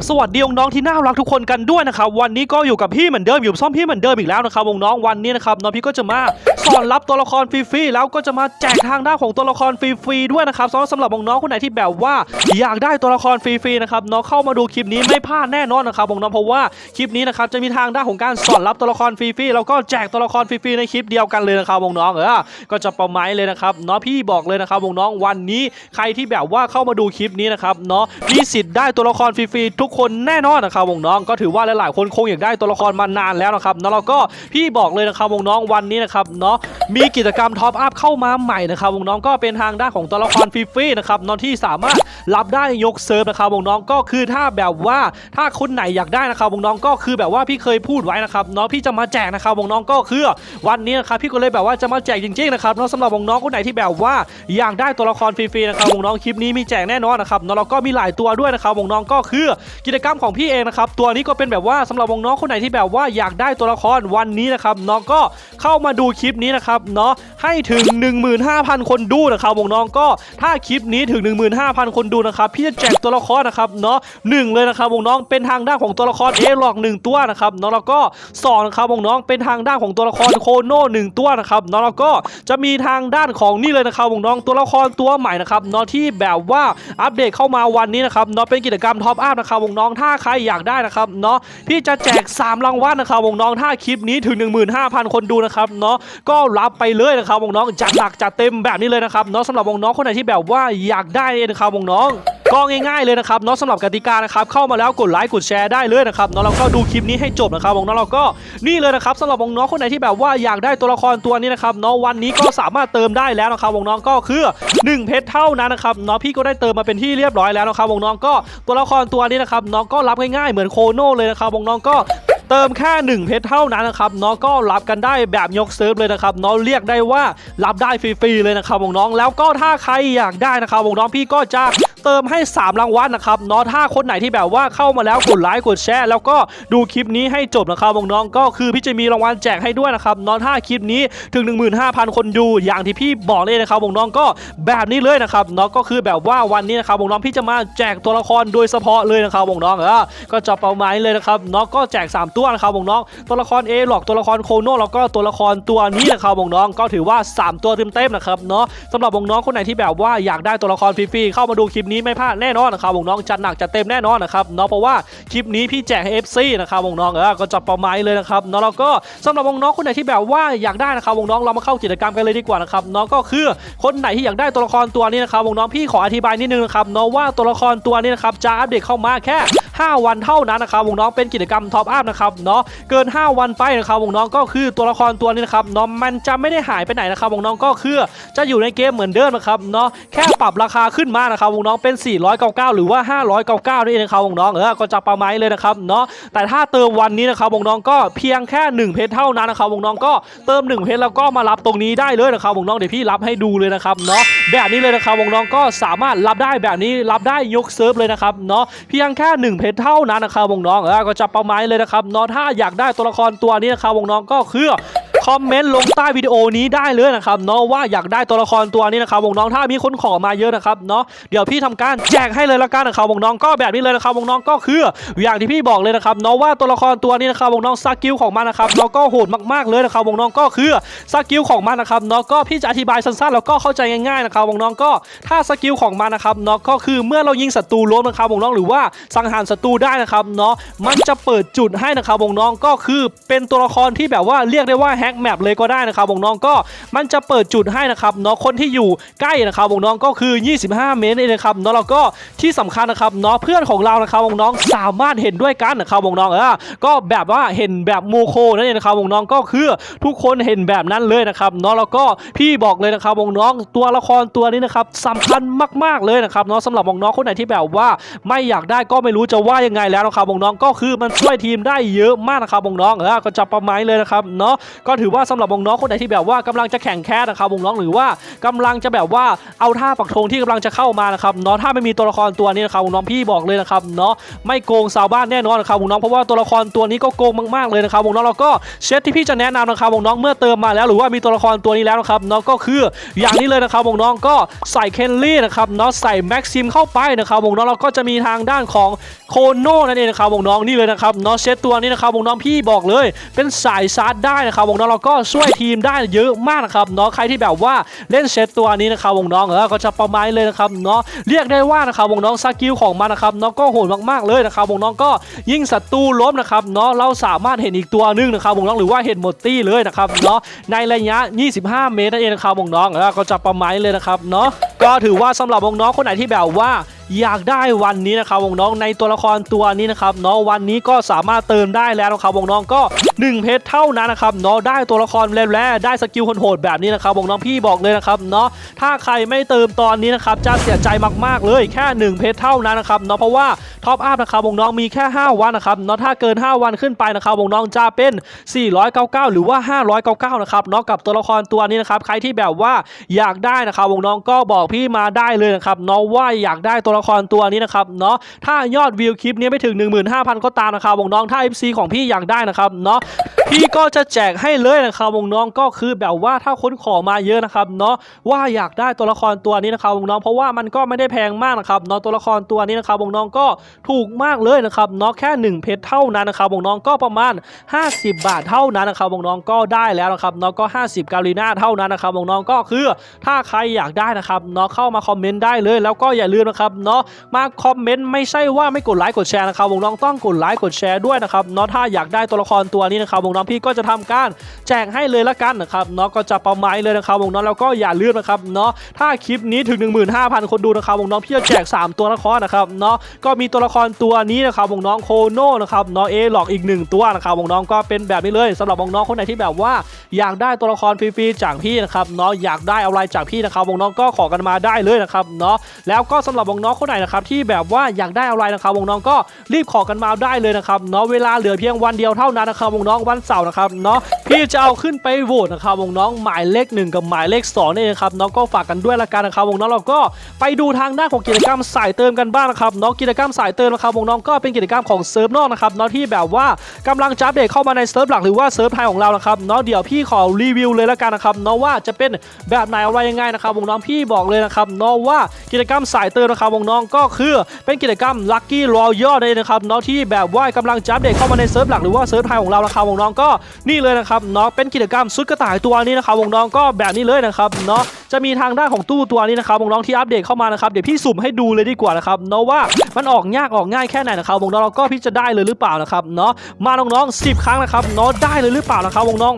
บสวัสดีน้องที่น่ารักทุกคนกันด้วยนะครับวันนี้ก็อยู่กับพี่เหมือนเดิมอยู่ซ่อมพี่เหมือนเดิมอีกแล้วนะครับน้องวันนี้นะครับน้องพี่ก็จะมาสอนรับตัวละครฟรีๆแล้วก็จะมาแจกทางด้านของตัวละครฟรีๆด้วยนะครับสำหรับน้องๆคนไหนที่แบบว่า อยากได้ตัวละครฟรีๆนะครับน้องเข้ามาดูคลิปนี้ไม่พลาดแน่นอนนะครับน้องเพราะว่าคลิปนี้นะครับจะมีทางด้านของการสอนรับตัวละครฟรีๆแล้วก็แจกตัวละครฟรีๆในคลิปเดียวกันเลยนะครับน้องเออก็จะประมาณเลยนะครับเนาะพี่บอกเลยนะครับน้องวันนี้ใครที่แบบว่าเข้ามาดูคลิปนี้นะครับเนาะมีสิทธิ์ได้ตัวละครฟรีๆทุกคนแน่นอนนะครับน้องก็ถือว่าหลายๆคนคงอยากได้ตัวละครมานานแล้วนะครับเนาะแล้วก็พี่บอกเลยนะครับน้องวันนี้นะครับเนาะมีกิจกรรมท็อปอัพเข้ามาใหม่นะครับวงน้องก็เป็นทางด้านของตัวละครฟรีๆนะครับนาะที่สามารถรับได้ยกเซิร์ฟนะครับวงน้องก็คือถ้าแบบว่าถ้าคนไหนอยากได้นะครับวงน้องก็คือแบบว่าพี่เคยพูดไว้นะครับเนาะพี่จะมาแจกนะครับวงน้องก็คือวันนี้นะครับพี่ก็เลยแบบว่าจะมาแจกจริงๆนะครับเนาะสำหรับวงน้องคนไหนที่แบบว่าอยากได้ตัวละครฟรีๆนะครับวงน้องคลิปนี้มีแจกแน่นอนนะครับเนาะแล้วก็มีหลายตัวด้วยนะครับวงน้องก็คือกิจกรรมของพี่เองนะครับตัวนี้ก็เป็นแบบว่าสำหรับวงน้องคนไหนที่แบบว่าอยากได้ตัวละครวันนี้นะครับเนาะก็เข้ามาดูคลิปนี้นะครับเนาะให้ถึง 15,000 คนดูนะครับวงน้องก็ถ้าคลิปนี้ถึง 15,000 คนดูนะครับพี่จะแจกตัวละครนะครับเนาะหนึ่งเลยนะครับวงน้องเป็นทางด้านของตัวละครเอหลอกหนึ่งตัวนะครับเนาะแล้วก็สองนะครับวงน้องเป็นทางด้านของตัวละครโคโน่หนึ่งตัวนะครับเนาะแล้วก็จะมีทางด้านของนี่เลยนะครับวงน้องตัวละครตัวใหม่นะครับเนาะที่แบบว่าอัปเดตเข้ามาวันนี้นะครับเนาะเป็นกิจกรรมท็อปอัพนะครับวงน้องถ้าใครอยากได้นะครับเนาะพี่จะแจก 3 รางวัลนะครับวงน้องถ้าคลิปนี้ถึง 15,000 คนดูนะครับเนาะก็รับไปเลยนะครับวงน้องจัดหนักจัดเต็มแบบนี้เลยนะครับเนาะสำหรับวงน้องคนไหนที่แบบว่าอยากได้เนี่ยนะครับน้องก็ง่ายๆเลยนะครับเนาะสำหรับกติกานะครับเข้ามาแล้วกดไลค์กดแชร์ได้เลยนะครับเนาะแล้วก็ดูคลิปนี้ให้จบนะครับวงน้องเราก็นี่เลยนะครับสำหรับวงน้องคนไหนที่แบบว่าอยากได้ตัวละครตัวนี้นะครับเนาะวันนี้ก็สามารถเติมได้แล้วนะครับวงน้องก็คือ 1 เพชรเท่านั้นนะครับเนาะพี่ก็ได้เติมมาเป็นที่เรียบร้อยแล้วนะครับวงน้องก็ตัวละครตัวนี้นะครับน้องก็รับง่ายๆเหมือนโคโน่เลยนะครับวงน้องก็ เติมแค่ 1 เพชรเท่านั้นนะครับน้องก็รับกันได้แบบยกเซิร์ฟเลยนะครับน้องเรียกได้ว่ารับได้ฟรีๆเลยนะครับวงน้องแล้วก็ถ้าใครอยากได้นะครับวงน้องพี่ก็จะ เติมให้ 3 รางวัลนะครับเนาะถ้าคนไหนที่แบบว่าเข้ามาแล้วกดไลค์กดแชร์แล้วก็ดูคลิปนี้ให้จบนะครับน้องๆก็คือพี่จะมีรางวัลแจกให้ด้วยนะครับเนาะถ้าคลิปนี้ถึง 15,000 คนดูอย่างที่พี่บอกเลยนะครับน้องๆก็แบบนี้เลยนะครับเนาะก็คือแบบว่าวันนี้นะครับน้องๆพี่จะมาแจกตัวละครโดยเฉพาะเลยนะครับน้องๆเออก็จะเป้าหมายเลยนะครับเนาะก็แจก 3 ตัวนะครับน้องๆตัวละครเอหลอกตัวละครโคโน่แล้วก็ตัวละครตัวนี้นะครับน้องๆก็ถือว่า 3 ตัวเต็มๆนะครับเนาะสำหรับน้องๆคนไหนที่แบบว่าอยากได้ตัวละครฟรีๆเข้ามาดูคลิปนี้ไม่พลาดแน่นอนนะครับวงน้องจัดหนักจัดเต็มแน่นอนนะครับเนาะเพราะว่าคลิปนี้พี่แจกให้ FC นะครับวงน้องเออก็จะประมาณเลยนะครับเนาะแล้วก็สำหรับวงน้องคนไหนที่แบบว่าอยากได้นะครับวงน้องเรามาเข้ากิจกรรมกันเลยดีกว่านะครับเนาะก็คือคนไหนที่อยากได้ตัวละครตัวนี้นะครับวงน้องพี่ขออธิบายนิดนึงนะครับเนาะว่าตัวละครตัวนี้นะครับจะอัปเดตเข้ามาแค่ 5 วันเท่านั้นนะครับวงน้องเป็นกิจกรรมท็อปอัพนะครับเนาะเกิน 5 วันไปนะครับวงน้องก็คือตัวละครตัวนี้นะครับเนาะมันจะไม่ได้หายไปไหนนะครับวงน้องก็คือจะอยู่ในเกมเหมือนเดิมนะครับเนาะแค่ปรับราคาขึ้นมานะครับวงน้องเป็น 499 หรือว่า 599นี่เองนะครับวงน้องเออก็จะประมาณเลยนะครับเนาะแต่ถ้าเติมวันนี้นะครับวงน้องก็เพียงแค่1เพชรเท่านั้นนะครับวงน้องก็เติม1เพชรแล้วก็มารับตรงนี้ได้เลยนะครับวงน้องเดี๋ยวพี่รับให้ดูเลยนะครับเนาะแบบนี้เลยนะครับน้องก็สามารถรับได้แบบนี้รับได้ยกเซิร์ฟเลยนะครับเนาะเพียงแค่1เพชรเท่านั้นนะครับวงน้องเออก็จะประมาณเลยนะครับนอถ้าอยากได้ตัวละครตัวนี้นะครับวงน้องก็คือ คอมเมนต์ลงใต้วิดีโอนี้ได้เลยนะครับเนาะว่าอยากได้ตัวละครตัวนี้นะครับวงน้องถ้ามีคนขอมาเยอะนะครับเนาะเดี๋ยวพี่ทำการแจกให้เลยละกันนะครับวงน้องก็แบบนี้เลยนะครับวงน้องก็คืออย่างที่พี่บอกเลยนะครับเนาะว่าตัวละครตัวนี้นะครับวงน้องสกิลของมันนะครับเนาะก็โหดมากๆเลยนะครับวงน้องก็คือสกิลของมันนะครับเนาะก็พี่จะอธิบายสั้นๆแล้วก็เข้าใจง่ายๆนะครับวงน้องก็ถ้าสกิลของมันนะครับเนาะก็คือเมื่อเรายิงศัตรูล้มนะครับวงน้องหรือว่าสังหารศัตรูได้นะครับเนาะมันจะเปิดจุดให้นะครับวงน้องก็คือเป็นตัวละครที่แบบว่าเรียกได้ว่าแฮกแมปเลยก็ได้นะครับวงน้องก็มันจะเปิดจุดให้นะครับเนาะคนที่อยู่ใกล้นะครับวงน้องก็คือ 25 เมตรนี่นะครับเนาะแล้วก็ที่สำคัญนะครับเนาะเพื่อนของเรานะครับวงน้องสามารถเห็นด้วยกันนะครับวงน้องเออก็แบบว่าเห็นแบบโมโคนั่นเองนะครับวงน้องก็คือทุกคนเห็นแบบนั้นเลยนะครับเนาะแล้วก็พี่บอกเลยนะครับวงน้องตัวละครตัวนี้นะครับสำคัญมากๆเลยนะครับเนาะสำหรับวงน้องคนไหนที่แบบว่าไม่อยากได้ก็ไม่รู้จะว่ายังไงแล้วนะครับวงน้องก็คือมันช่วยทีมได้เยอะมากนะครับวงน้องเออก็จะประมาณเลยนะครับเนาะก็ถือว่าสำหรับวงน้องคนไหนที่แบบว่ากำลังจะแข่งแคสนะครับวงน้องหรือว่ากำลังจะแบบว่าเอาท่าปักธงที่กำลังจะเข้ามานะครับเนาะถ้าไม่มีตัวละครตัวนี้นะครับวงน้องพี่บอกเลยนะครับเนาะไม่โกงชาวบ้านแน่นอนนะครับวงน้องเพราะว่าตัวละครตัวนี้ก็โกงมากๆเลยนะครับวงน้องแล้วก็เซตที่พี่จะแนะนำนะครับวงน้องเมื่อเติมมาแล้วหรือว่ามีตัวละครตัวนี้แล้วนะครับเนาะก็คืออย่างนี้เลยนะครับวงน้องก็ใส่เคนลี่นะครับเนาะใส่แม็กซิมเข้าไปนะครับวงน้องๆแล้วก็จะมีทางด้านของโคโน่นั่นเองนะครับวงน้องนี่เลยนะครับเนาะเซตตัวนี้นะครับน้องพี่บอกเลย เป็นสายชาร์จได้นะครับน้องแล้วก็ช่วยทีมได้เยอะมากนะครับเนาะใครที่แบบว่าเล่นเซตตัวนี้นะครับวงน้องเออก็จะประมาณเลยนะครับเนาะเรียกได้ว่านะครับวงน้องสกิลของมันนะครับเนาะก็โหดมากๆเลยนะครับวงน้องก็ยิ่งศัตรูล้มนะครับเนาะเราสามารถเห็นอีกตัวหนึงนะครับวงน้องหรือว่าเห็นหมดตี้เลยนะครับเนาะในระยะ 25 เมตรนั่นเองนะครับวงน้องเออก็จะประมาณเลยนะครับเนาะก็ถือว่าสำหรับวงน้องคนไหนที่แบบว่า อยากได้วันนี้นะครับวงน้องในตัวละครตัวนี้นะครับเนาะวันนี้ก็สามารถเติมได้แล้วนะครับวงน้องก็ 1 เพชรเท่านั้นนะครับเนาะได้ตัวละครแร่ๆได้สกิลโหดแบบนี้นะครับวงน้องพี่บอกเลยนะครับเนาะถ้าใครไม่เติมตอนนี้นะครับจะเสียใจมากๆเลยแค่ 1 เพชรเท่านั้นนะครับเนาะเพราะว่าท็อปอัพนะครับวงน้องมีแค่ 5 วันนะครับเนาะถ้าเกิน 5 วันขึ้นไปนะครับวงน้องจะเป็น 499 หรือว่า 599นะครับเนาะกับตัวละครตัวนี้นะครับใครที่แบบว่าอยากได้นะครับวงน้องก็บอกพี่มาได้เลยนะครับเนาะว่าอยากได้ตัวละครตัวนี้นะครับเนาะถ้ายอดวิวคลิปนี้ไม่ถึง 15,000 ก็ตามนะครับวงน้องถ้า FC ของพี่อยากได้นะครับเนาะพี่ก็จะแจกให้เลยนะครับวงน้องก็คือแบบว่าถ้าค้นขอมาเยอะนะครับเนาะว่าอยากได้ตัวละครตัวนี้นะครับวงน้องเพราะว่ามันก็ไม่ได้แพงมากนะครับเนาะตัวละครตัวนี้นะครับวงน้องก็ถูกมากเลยนะครับเนาะแค่ 1 เพชรเท่านั้นนะครับวงน้องก็ประมาณ 50 บาทเท่านั้นนะครับวงน้องก็ได้แล้วนะครับเนาะก็ 50 กาลีนาเท่านั้นนะครับวงน้องก็คือถ้าใครอยากได้นะครับเนาะเข้ามาคอมเมนต์ได้เลย แล้วก็อย่าลืมนะครับเนาะมาคอมเมนต์ไม่ใช่ว่าไม่กดไลค์กดแชร์นะครับวงน้องต้องกดไลค์กดแชร์ด้วยนะครับเนาะถ้าอยากได้ตัวละครตัวนี้นะครับวงน้องพี่ก็จะทำการแจกให้เลยละกันนะครับเนาะก็จะประมาณเลยนะครับวงน้องแล้วก็อย่าลืมนะครับเนาะถ้าคลิปนี้ถึง 15,000 คนดูนะครับวงน้องพี่จะแจก 3 ตัวละครนะครับเนาะก็มีตัวละครตัวนี้นะครับวงน้องโคโน่นะครับเนาะเอหลอกอีกหนึ่งตัวนะครับวงน้องก็เป็นแบบนี้เลยสำหรับวงน้องคนไหนที่แบบว่าอยากได้ตัวละครฟรีๆจากพี่นะครับเนาะอยากได้อะไรจากพี่นะครับวงน้องก็ขอกันมาได้เลยนะครับเนาะแล้วก็สำหรับวงน้องคนไหนนะครับที่แบบว่าอยากได้อะไรนะครับวงน้องก็รีบขอกันมาได้เลยนะครับเนาะเวลาเหลือเพียงวันเดียวเท่านั้นนะครับวงน้องวันเสาร์นะครับเนาะพี่จะเอาขึ้นไปโหวตนะครับวงน้องหมายเลขหนึ่งกับหมายเลขสองนี่นะครับเนาะก็ฝากกันด้วยละกันนะครับวงน้องเราก็ไปดูทางด้านของกิจกรรมสายเติมกันบ้างนะครับเนาะกิจกรรมสายเติมนะครับวงน้องก็เป็นกิจกรรมของเซิร์ฟนอกนะครับเนาะที่แบบว่ากำลังจะอัปเดตเข้ามาในเซิร์ฟหลักหรือว่าเซิร์ฟไทยของเรานะครับเนาะเดี๋ยวพี่ขอรีวิวเลยละกันนะครับเนาะว่าจะเป็นแบบไหนอะไรยังไงนะครับวงน้องพี่บอกเลยนะครับเนาะว่ากิจกรรมสายเติมนะครับวงน้องก็คือเป็นกิจกรรม Lucky Royal นั่นเองนะครับเนาะที่แบบว่ากำลังจะอัปเดตเข้ามาในเซิร์ฟหลักหรือว่าเซิร์ฟไทยของเรานะครวงน้องก็นี่เลยนะครับเนาะเป็นกิจกรรมซุดกระต่ายตัวนี้นะครับวงน้องก็แบบนี้เลยนะครับเนาะจะมีทางด้านของตู้ตัวนี้นะครับวงน้องที่อัปเดตเข้ามานะครับเดี๋ยวพี่สุ่มให้ดูเลยดีกว่านะครับเนาะว่ามันออกยากออกง่ายแค่ไหนนะครับวงน้องเราก็พี่จะได้เลยหรือเปล่านะครับเนาะมาน้องๆ10 ครั้งนะครับเนาะได้เลยหรือเปล่านะครับวงน้อง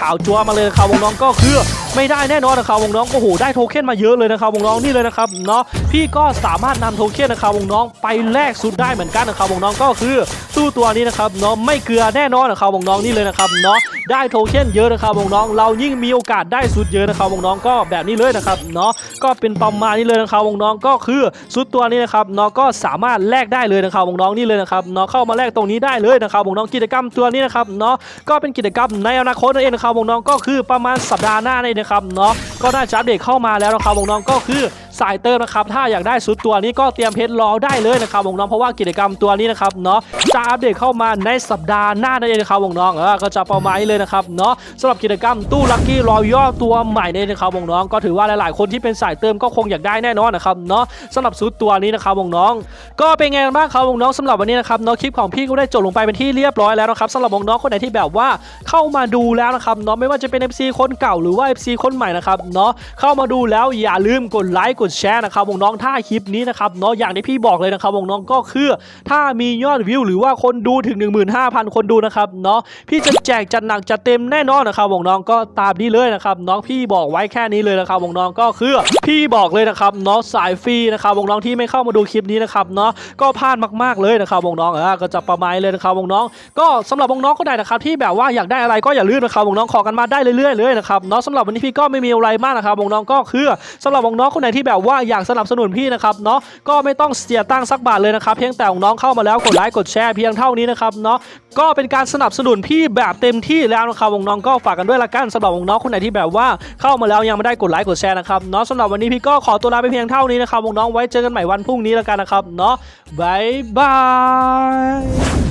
ข่าวจัวมาเลยนะครับวงน้องก็คือ ไม่ได้แน่นอนนะครับวงน้องโอ้โหได้โทเค็นมาเยอะเลยนะครับวงน้องนี่เลยนะครับเนาะพี่ก็สามารถนำโทเค็นนะครับวงน้องไปแลกสุดได้เหมือนกันนะครับวงน้องก็คือตู้ตัวนี้นะครับเนาะไม่เกลือแน่นอนนะครับวงน้องนี่เลยนะครับเนาะได้โทเค็นเยอะนะครับวงน้องเรายิ่งมีโอกาสได้สุดเยอะนะครับวงน้องก็แบบนี้เลยนะครับเนาะก็เป็นประมาณนี้เลยนะครับวงน้องก็คือสุดตัวนี้นะครับเนาะก็สามารถแลกได้เลยนะครับวงน้องนี่เลยนะครับเนาะเข้ามาแลกตรงนี้ได้เลยนะครับวงน้องกิจกรรมตัวนี้นะครับเนาะก็เป็นกิจกรรมในอนาคตนั่นเองนะครับวงน้องก็คือประมาณสัปดาห์หน้านี่นะครับเนาะก็น่าจะอัปเดตเข้ามาแล้วนะครับวงน้องก็คือ สายเติมนะครับถ้าอยากได้สุดตัวนี้ก็เตรียมเพชรรอได้เลยนะครับวงน้องเพราะว่ากิจกรรมตัวนี้นะครับเนาะจะอัปเดตเข้ามาในสัปดาห์หน้านั่นเองนะครับวงน้องเออก็จะประมาณนี้เลยนะครับเนาะสำหรับกิจกรรมตู้ลัคกี้รอย่อตัวใหม่เนี่ยนะครับวงน้องก็ถือว่าหลาย ๆ คนที่เป็นสายเติมก็คงอยากได้แน่นอนนะครับเนาะสำหรับสุดตัวนี้นะครับวงน้อง ก็เป็นไงบ้างครับวงน้องสำหรับวันนี้นะครับเนาะคลิปของพี่ก็ได้จบลงไปเป็นที่เรียบร้อยแล้วนะครับสำหรับวงน้องคนไหนที่แบบว่าเข้ามาดูแล้วนะครับเนาะไม่ว่าจะเป็น FC คนเก่าหรือว่า FC คนใหม่นะครับเนาะเข้ามาดูแล้วอย่าลืมกดไลค์กดแชร์นะครับวงน้องถ้าคลิปนี้นะครับเนาะอย่างที่พี่บอกเลยนะครับวงน้องก็คือ ถ้ามียอดวิวหรือว่าคนดูถึง 15,000 คนดูนะครับเนาะพี่จะแจกจัดหนักจัดเต็มแน่นอนนะครับวงน้องก็ตามนี้เลยนะครับน้องพี่บอกไว้แค่นี้เลยนะครับวงน้องก็คือพี่บอกเลยนะครับเนาะสายฟรีนะครับวงน้องที่ไม่เข้ามาดูคลิปนี้นะครับเนาะก็พลาดมากๆเลยนะครับวงน้องเออก็จะประมาณเลยนะครับวงน้อง ก็สำหรับวงน้องคนไหนนะครับที่แบบว่าอยากได้อะไรก็อย่าลืมนะครับวงน้องขอกันมาได้เรื่อยๆเลยนะครับเนาะสำหรับวันนี้พี่ก็ไม่มีอะไรมากนะครับวงน้องก็คือสำหรับวงน้องคนไหนที่แบบแบบว่าอยากสนับสนุนพี่นะครับเนาะก็ไม่ต้องเสียตังค์สักบาทเลยนะครับเพียงแต่น้องเข้ามาแล้วกดไลค์กดแชร์เพียงเท่านี้นะครับเนาะก็เป็นการสนับสนุนพี่แบบเต็มที่แล้วนะครับน้องก็ฝากกันด้วยละกันสำหรับน้องคนไหนที่แบบว่าเข้ามาแล้วยังไม่ได้กดไลค์กดแชร์นะครับเนาะสำหรับวันนี้พี่ก็ขอตัวลาไปเพียงเท่านี้นะครับน้องไว้เจอกันใหม่วันพรุ่งนี้แล้วกันนะครับเนาะบายบาย